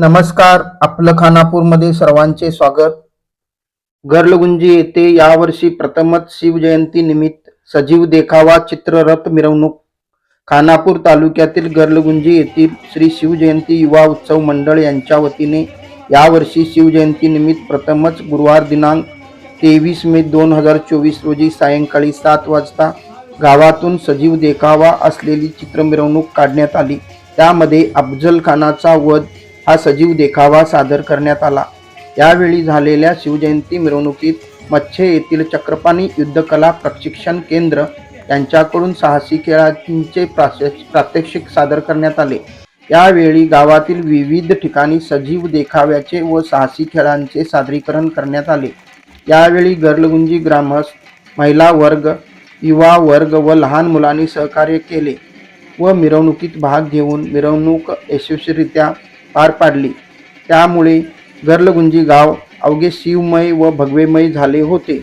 नमस्कार आपलं खानापूरमध्ये सर्वांचे स्वागत. गर्लगुंजी येथे यावर्षी प्रथमच शिवजयंती निमित्त सजीव देखावा चित्ररथ मिरवणूक. खानापूर तालुक्यातील गर्लगुंजी येथील श्री शिवजयंती युवा उत्सव मंडळ यांच्या वतीने यावर्षी शिवजयंती निमित्त प्रथमच गुरुवार दिनांक तेवीस मे दोन हजार चोवीस रोजी सायंकाळी सात वाजता गावातून सजीव देखावा असलेली चित्र मिरवणूक काढण्यात आली. त्यामध्ये अफजल खानाचा वध हा सजीव देखावा सादर करण्यात आला. यावेळी झालेल्या शिवजयंती मिरवणुकीत मच्छे येथील चक्रपाणी युद्धकला प्रशिक्षण केंद्र यांच्याकडून साहसी खेळांचे प्राश- प्रात्यक्षिक सादर करण्यात आले. यावेळी गावातील विविध ठिकाणी सजीव देखाव्याचे व साहसी खेळांचे सादरीकरण करण्यात आले. यावेळी गर्लगुंजी ग्रामस्थ महिला वर्ग युवा वर्ग व लहान मुलांनी सहकार्य केले व मिरवणुकीत भाग घेऊन मिरवणूक यशस्वीरित्या पार पाडली. त्यामुळे गर्लगुंजी गाव अवघे शिवमय व भगवेमय झाले होते.